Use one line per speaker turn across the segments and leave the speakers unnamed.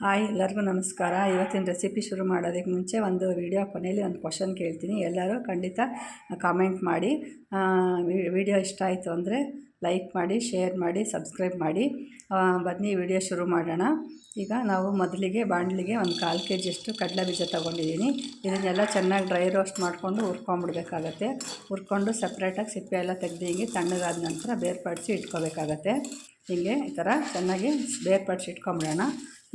Hi, ಎಲ್ಲರಿಗೂ ನಮಸ್ಕಾರ. ಇವತ್ತಿನ ರೆಸಿಪಿ ಶುರು ಮಾಡೋದಕ್ಕೆ ಮುಂಚೆ ಒಂದು ವಿಡಿಯೋ ಕೊನೆಯಲ್ಲಿ ಒಂದು ಕ್ವಶನ್ ಕೇಳ್ತೀನಿ. ಎಲ್ಲರೂ ಖಂಡಿತ ಕಾಮೆಂಟ್ ಮಾಡಿ. ವಿಡಿಯೋ ಇಷ್ಟ ಆಯಿತು ಅಂದರೆ ಲೈಕ್ ಮಾಡಿ ಶೇರ್ ಮಾಡಿ ಸಬ್ಸ್ಕ್ರೈಬ್ ಮಾಡಿ. ಬನ್ನಿ ವಿಡಿಯೋ ಶುರು ಮಾಡೋಣ. ಈಗ ನಾವು ಮೊದಲಿಗೆ ಬಾಣಲಿಗೆ ಒಂದು ಕಾಲು ಕೆ ಜಿಯಷ್ಟು ಕಡಲೆ ಬೀಜ ತೊಗೊಂಡಿದ್ದೀನಿ. ಇದನ್ನೆಲ್ಲ ಚೆನ್ನಾಗಿ ಡ್ರೈ ರೋಸ್ಟ್ ಮಾಡಿಕೊಂಡು ಹುರ್ಕೊಂಬಿಡ್ಬೇಕಾಗತ್ತೆ. ಹುರ್ಕೊಂಡು ಸಪ್ರೇಟಾಗಿ ಸಿಪ್ಪೆ ಎಲ್ಲ ತೆಗೆದು ಹಿಂಗೆ ತಣ್ಣಗಾದ ನಂತರ ಬೇರ್ಪಡಿಸಿ ಇಟ್ಕೋಬೇಕಾಗತ್ತೆ. ಹೀಗೆ ಈ ಥರ ಚೆನ್ನಾಗಿ ಬೇರ್ಪಡಿಸಿ ಇಟ್ಕೊಂಬಿಡೋಣ.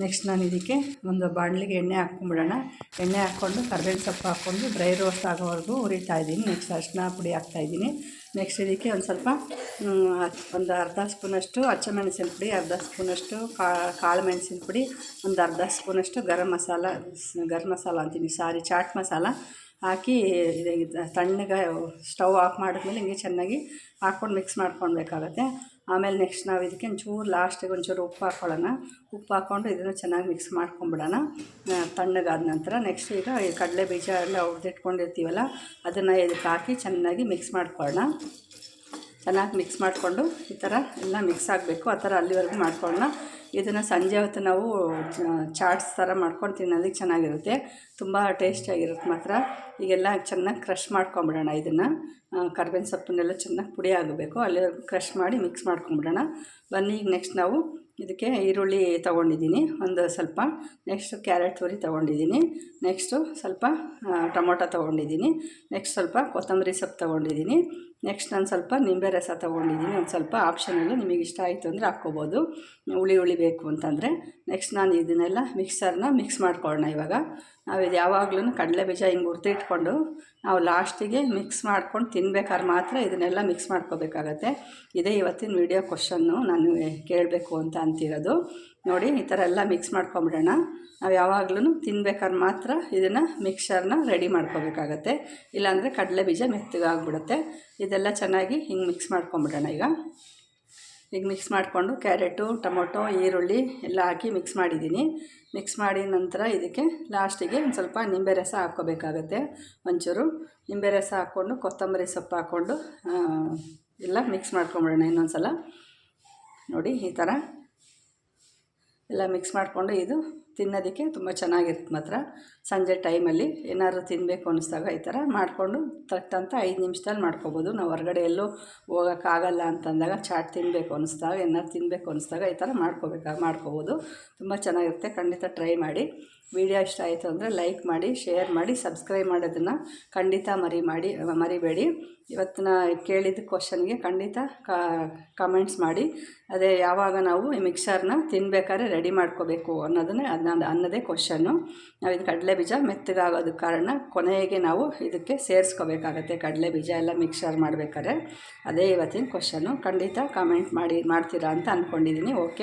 ನೆಕ್ಸ್ಟ್ ನಾನು ಇದಕ್ಕೆ ಒಂದು ಬಾಣಲಿಗೆ ಎಣ್ಣೆ ಹಾಕ್ಕೊಂಬಿಡೋಣ. ಎಣ್ಣೆ ಹಾಕ್ಕೊಂಡು ಕರ್ಬೇವಿನ ಸೊಪ್ಪು ಹಾಕ್ಕೊಂಡು ಡ್ರೈ ರೋಸ್ಟ್ ಆಗೋವರೆಗೂ ಹುರಿತಾ ಇದ್ದೀನಿ. ನೆಕ್ಸ್ಟ್ ಅರಿಶಿನ ಪುಡಿ ಹಾಕ್ತಾಯಿದ್ದೀನಿ ನೆಕ್ಸ್ಟ್ ಇದಕ್ಕೆ ಒಂದು ಸ್ವಲ್ಪ ಒಂದು ಅರ್ಧ ಸ್ಪೂನಷ್ಟು ಹಚ್ಚಮೆಣಸಿನ ಪುಡಿ, ಅರ್ಧ ಸ್ಪೂನಷ್ಟು ಕಾಳು ಮೆಣಸಿನ ಪುಡಿ, ಒಂದು ಅರ್ಧ ಸ್ಪೂನಷ್ಟು ಗರಂ ಮಸಾಲ ಗರಂ ಮಸಾಲ ಅಂತೀನಿ, ಸಾರಿ, ಚಾಟ್ ಮಸಾಲ ಹಾಕಿ ತಣ್ಣಗೆ ಸ್ಟವ್ ಆಫ್ ಮಾಡಿದ್ಮೇಲೆ ಹಿಂಗೆ ಚೆನ್ನಾಗಿ ಹಾಕ್ಕೊಂಡು ಮಿಕ್ಸ್ ಮಾಡ್ಕೊಳ್ಬೇಕಾಗತ್ತೆ. ಆಮೇಲೆ ನೆಕ್ಸ್ಟ್ ನಾವು ಇದಕ್ಕೆ ಒಂಚೂರು ಲಾಸ್ಟಿಗೆ ಒಂಚೂರು ಉಪ್ಪು ಹಾಕ್ಕೊಳ್ಳೋಣ ಉಪ್ಪು ಹಾಕ್ಕೊಂಡು ಇದನ್ನು ಚೆನ್ನಾಗಿ ಮಿಕ್ಸ್ ಮಾಡ್ಕೊಂಬಿಡೋಣ. ತಣ್ಣಗಾದ ನಂತರ ನೆಕ್ಸ್ಟ್ ಈಗ ಕಡಲೆ ಬೀಜ ಎಲ್ಲ ಹುರಿದಿಟ್ಕೊಂಡಿರ್ತೀವಲ್ಲ, ಅದನ್ನು ಇದಕ್ಕೆ ಹಾಕಿ ಚೆನ್ನಾಗಿ ಮಿಕ್ಸ್ ಮಾಡ್ಕೊಳ್ಳೋಣ. ಚೆನ್ನಾಗಿ ಮಿಕ್ಸ್ ಮಾಡಿಕೊಂಡು ಈ ಥರ ಎಲ್ಲ ಮಿಕ್ಸ್ ಆಗಬೇಕು. ಆ ಥರ ಅಲ್ಲಿವರೆಗೂ ಮಾಡ್ಕೊಳ್ಳೋಣ. ಇದನ್ನು ಸಂಜೆ ಹೊತ್ತು ನಾವು ಚಾಟ್ಸ್ ಥರ ಮಾಡ್ಕೊಂಡು ತಿನ್ನೋದಕ್ಕೆ ಚೆನ್ನಾಗಿರುತ್ತೆ. ತುಂಬ ಟೇಸ್ಟಿಯಾಗಿರುತ್ತೆ ಮಾತ್ರ. ಈಗೆಲ್ಲ ಚೆನ್ನಾಗಿ ಕ್ರಷ್ ಮಾಡ್ಕೊಂಬಿಡೋಣ ಇದನ್ನು. ಕರ್ಬೇವಿನ ಸೊಪ್ಪನ್ನೆಲ್ಲ ಚೆನ್ನಾಗಿ ಪುಡಿ ಆಗಬೇಕು. ಅಲ್ಲಿವರೆಗೂ ಕ್ರಷ್ ಮಾಡಿ ಮಿಕ್ಸ್ ಮಾಡ್ಕೊಂಬಿಡೋಣ. ಬನ್ನಿ, ಈಗ ನೆಕ್ಸ್ಟ್ ನಾವು ಇದಕ್ಕೆ ಈರುಳ್ಳಿ ತೊಗೊಂಡಿದ್ದೀನಿ. ಒಂದು ಸ್ವಲ್ಪ. ನೆಕ್ಸ್ಟು ಕ್ಯಾರೆಟ್ ತುರಿ ತೊಗೊಂಡಿದ್ದೀನಿ. ನೆಕ್ಸ್ಟು ಸ್ವಲ್ಪ ಟೊಮೊಟೊ ತೊಗೊಂಡಿದ್ದೀನಿ. ನೆಕ್ಸ್ಟ್ ಸ್ವಲ್ಪ ಕೊತ್ತಂಬರಿ ಸೊಪ್ಪು ತೊಗೊಂಡಿದ್ದೀನಿ. ನೆಕ್ಸ್ಟ್ ನಾನು ಸ್ವಲ್ಪ ನಿಂಬೆ ರಸ ತೊಗೊಂಡಿದ್ದೀನಿ ಒಂದು ಸ್ವಲ್ಪ ಆಪ್ಷನಲ್ಲಿ ನಿಮಗೆ ಇಷ್ಟ ಆಯಿತು ಅಂದರೆ ಹಾಕ್ಕೋಬೋದು. ಹುಳಿ ಹುಳಿ ಬೇಕು ಅಂತಂದರೆ ನೆಕ್ಸ್ಟ್ ನಾನು ಇದನ್ನೆಲ್ಲ ಮಿಕ್ಸರ್ನ ಮಿಕ್ಸ್ ಮಾಡ್ಕೊಳ್ಳೋಣ ಇವಾಗ. ನಾವು ಇದು ಯಾವಾಗಲೂ ಕಡಲೆ ಬೀಜ ಹಿಂಗೆ ಹುರಿದಿಟ್ಕೊಂಡು ನಾವು ಲಾಸ್ಟಿಗೆ ಮಿಕ್ಸ್ ಮಾಡ್ಕೊಂಡು ತಿನ್ಬೇಕಾದ್ರೆ ಮಾತ್ರ ಇದನ್ನೆಲ್ಲ ಮಿಕ್ಸ್ ಮಾಡ್ಕೋಬೇಕಾಗತ್ತೆ. ಇದೇ ಇವತ್ತಿನ ವಿಡಿಯೋ ಕ್ವಶನ್ನು ನಾನು ಕೇಳಬೇಕು ಅಂತ ಅಂತಿರೋದು. ನೋಡಿ, ಈ ಥರ ಎಲ್ಲ ಮಿಕ್ಸ್ ಮಾಡ್ಕೊಂಬಿಡೋಣ. ನಾವು ಯಾವಾಗಲೂ ತಿನ್ಬೇಕಾದ್ರೆ ಮಾತ್ರ ಇದನ್ನು ಮಿಕ್ಸರ್ನ ರೆಡಿ ಮಾಡ್ಕೋಬೇಕಾಗತ್ತೆ. ಇಲ್ಲಾಂದರೆ ಕಡಲೆ ಬೀಜ ಮೆತ್ತಗಾಗ್ಬಿಡುತ್ತೆ. ಇದೆಲ್ಲ ಚೆನ್ನಾಗಿ ಹಿಂಗೆ ಮಿಕ್ಸ್ ಮಾಡ್ಕೊಂಬಿಡೋಣ ಈಗ. ಈಗ ಮಿಕ್ಸ್ ಮಾಡಿಕೊಂಡು ಕ್ಯಾರೆಟು, ಟೊಮೊಟೊ, ಈರುಳ್ಳಿ ಎಲ್ಲ ಹಾಕಿ ಮಿಕ್ಸ್ ಮಾಡಿದ್ದೀನಿ. ಮಿಕ್ಸ್ ಮಾಡಿದ ನಂತರ ಇದಕ್ಕೆ ಲಾಸ್ಟಿಗೆ ಒಂದು ಸ್ವಲ್ಪ ನಿಂಬೆ ರಸ ಹಾಕ್ಕೋಬೇಕಾಗತ್ತೆ ಒಂಚೂರು. ನಿಂಬೆ ರಸ ಹಾಕ್ಕೊಂಡು ಕೊತ್ತಂಬರಿ ಸೊಪ್ಪು ಹಾಕ್ಕೊಂಡು ಎಲ್ಲ ಮಿಕ್ಸ್ ಮಾಡ್ಕೊಂಬಿಡೋಣ ಇನ್ನೊಂದು ಸಲ ನೋಡಿ, ಈ ಥರ ಎಲ್ಲ ಮಿಕ್ಸ್ ಮಾಡಿಕೊಂಡು ಇದು ತಿನ್ನೋದಕ್ಕೆ ತುಂಬ ಚೆನ್ನಾಗಿರುತ್ತೆ ಮಾತ್ರ. ಸಂಜೆ ಟೈಮಲ್ಲಿ ಏನಾದ್ರು ತಿನ್ನಬೇಕು ಅನ್ನಿಸ್ದಾಗ ಈ ಥರ ಮಾಡಿಕೊಂಡು ತಟ್ಟಂತ ಐದು ನಿಮಿಷದಲ್ಲಿ ಮಾಡ್ಕೊಬೋದು. ನಾವು ಹೊರಗಡೆ ಎಲ್ಲೂ ಹೋಗೋಕ್ಕಾಗಲ್ಲ ಅಂತಂದಾಗ ಚಾಟ್ ತಿನ್ನಬೇಕು ಅನ್ನಿಸ್ದಾಗ, ಏನಾದ್ರು ತಿನ್ನಬೇಕು ಅನ್ನಿಸ್ದಾಗ ಈ ಥರ ಮಾಡ್ಕೋಬೇಕಾ, ಮಾಡ್ಕೋಬೋದು. ತುಂಬ ಚೆನ್ನಾಗಿರುತ್ತೆ. ಖಂಡಿತ ಟ್ರೈ ಮಾಡಿ. ವಿಡಿಯೋ ಇಷ್ಟ ಆಯಿತು ಅಂದರೆ ಲೈಕ್ ಮಾಡಿ, ಶೇರ್ ಮಾಡಿ, ಸಬ್ಸ್ಕ್ರೈಬ್ ಮಾಡೋದನ್ನು ಖಂಡಿತ ಮರಿ ಮಾಡಿ, ಮರಿಬೇಡಿ. ಇವತ್ತಿನ ಕೇಳಿದ ಕ್ವಶನ್ಗೆ ಖಂಡಿತ ಕಮೆಂಟ್ಸ್ ಮಾಡಿ. ಅದೇ ಯಾವಾಗ ನಾವು ಈ ಮಿಕ್ಸರ್ನ ತಿನ್ಬೇಕಾದ್ರೆ ರೆಡಿ ಮಾಡ್ಕೋಬೇಕು ಅನ್ನೋದನ್ನೇ ಅದನ್ನ ಅನ್ನೋದೇ ಕ್ವಶನ್ನು ನಾವು ಇದು ಕಡಲೆ ಬೀಜ ಮೆತ್ತಗಾಗೋದಕ್ಕೆ ಕಾರಣ ಕೊನೆಗೆ ನಾವು ಇದಕ್ಕೆ ಸೇರಿಸ್ಕೋಬೇಕಾಗತ್ತೆ. ಕಡಲೆ ಬೀಜ ಎಲ್ಲ ಮಿಕ್ಸರ್ ಮಾಡಬೇಕಾದ್ರೆ. ಅದೇ ಇವತ್ತಿನ ಕ್ವಶನ್ನು ಖಂಡಿತ ಕಮೆಂಟ್ ಮಾಡಿ, ಮಾಡ್ತೀರಾ ಅಂತ ಅಂದ್ಕೊಂಡಿದ್ದೀನಿ ಓಕೆ